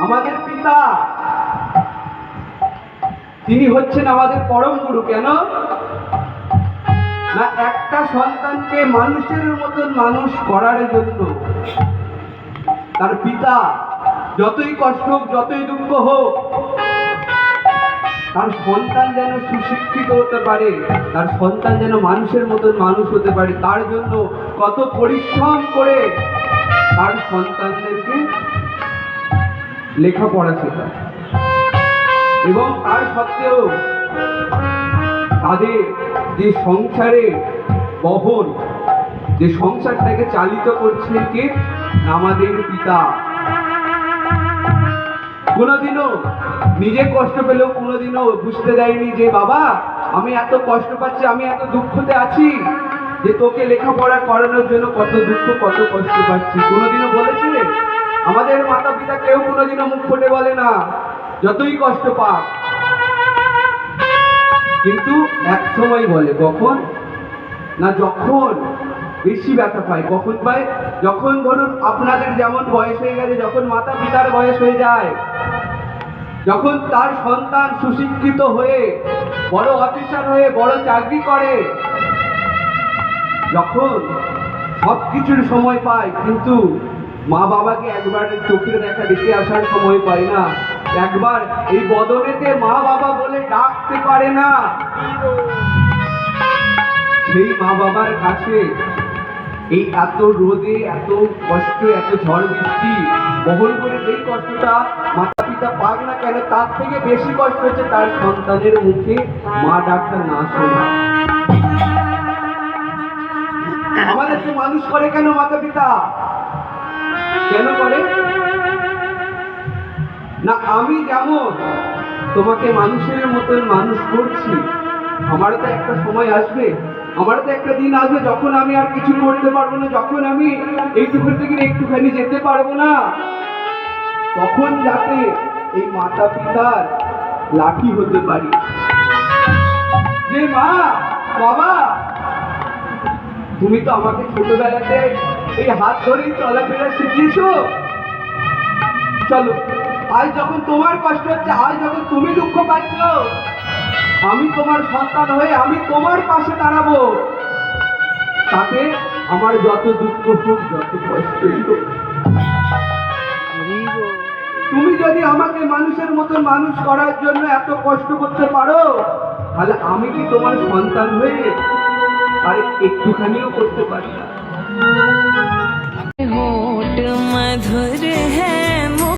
আমাদের পিতা। তিনি হচ্ছেন আমাদের পরম গুরু, কেন? না, একটা সন্তানকে মানুষের মতন মানুষ করার জন্য। তার পিতা যতই কষ্ট হোক, যতই দুঃখ হোক, তার সন্তান যেন সুশিক্ষিত হতে পারে, তার সন্তান যেন মানুষের মতন মানুষ হতে পারে, তার জন্য কত পরিশ্রম করে তার সন্তানদেরকে লেখাপড়া শেখায় এবং তার সত্ত্বেও তাদের যে সংসারে বহন, যে সংসারটাকে চালিত করছে কে? আমাদের পিতা। কোনোদিনও নিজে কষ্ট পেলেও কোনোদিনও বুঝতে দেয়নি যে, বাবা, আমি এত কষ্ট পাচ্ছি, আমি এত দুঃখতে আছি। যে তোকে লেখাপড়া করানোর জন্য কত দুঃখ, কত কষ্ট পাচ্ছি। কোনোদিনও বলেছিলে? আমাদের মাতা পিতা কেউ কোনোদিনও মুখ ফুটে বলে না, যতই কষ্ট পাক। কিন্তু এক সময় বলে, কখন? না, যখন? বেশি ব্যথা পায়, কখন পায়? যখন ধরুন আপনাদের যেমন বয়স হয়ে গেছে, যখন মাতা পিতার বয়স হয়ে যায়, যখন তার সন্তান সুশিক্ষিত হয়ে, বড় অফিসার হয়ে বড় চাকরি করে যখন সব কিছুর সময় পায় কিন্তু মা বাবাকে একবার চোখের দেখা দেখে আসার সময় পায় না। একবার এই বদনেতে মা বাবা বলে ডাকতে পারে না। সেই মা বাবার কাছে এই এত রোদে, এত কষ্ট, এত ঝড় বৃষ্টি, বহন করে যেই কষ্টটা মাতা পিতা পাক না কেন, তার থেকে বেশি কষ্ট হচ্ছে তার সন্তানের মুখে মা ডাক্তার না শোনা। আমাদেরকে মানুষ করে কেন মাতা পিতা? কেন করে? না, আমি যেমন তোমাকে মানুষের মতন মানুষ করছি, আমারও তো একটা সময় আসবে, আমারও তো একটা দিন আসবে যখন আমি আর কিছু করতে পারব না, যখন আমি এইটুকু থেকে একটুখানি যেতে পারব না। তখন যাতে এই মাতা পিতার লাঠি হতে পারি। যে মা, বাবা তুমি তো আমাকে ছোটবেলাতে এই হাত ধরেই চলাফেরা শিখিয়েছো। চলো, আজ যখন তোমার কষ্ট হচ্ছে, আজ যখন তুমি দুঃখ পাচ্ছ, আমি তোমার সন্তান হয়ে আমি তোমার পাশে দাঁড়াবো। তাতে আমার যত দুঃখ হোক যত কষ্টই হোক। তুমি যদি আমাকে মানুষের মতন মানুষ করার জন্য এত কষ্ট করতে পারো, তাহলে আমি কি তোমার সন্তান হয়ে আর একটুখানিও করতে পারি না।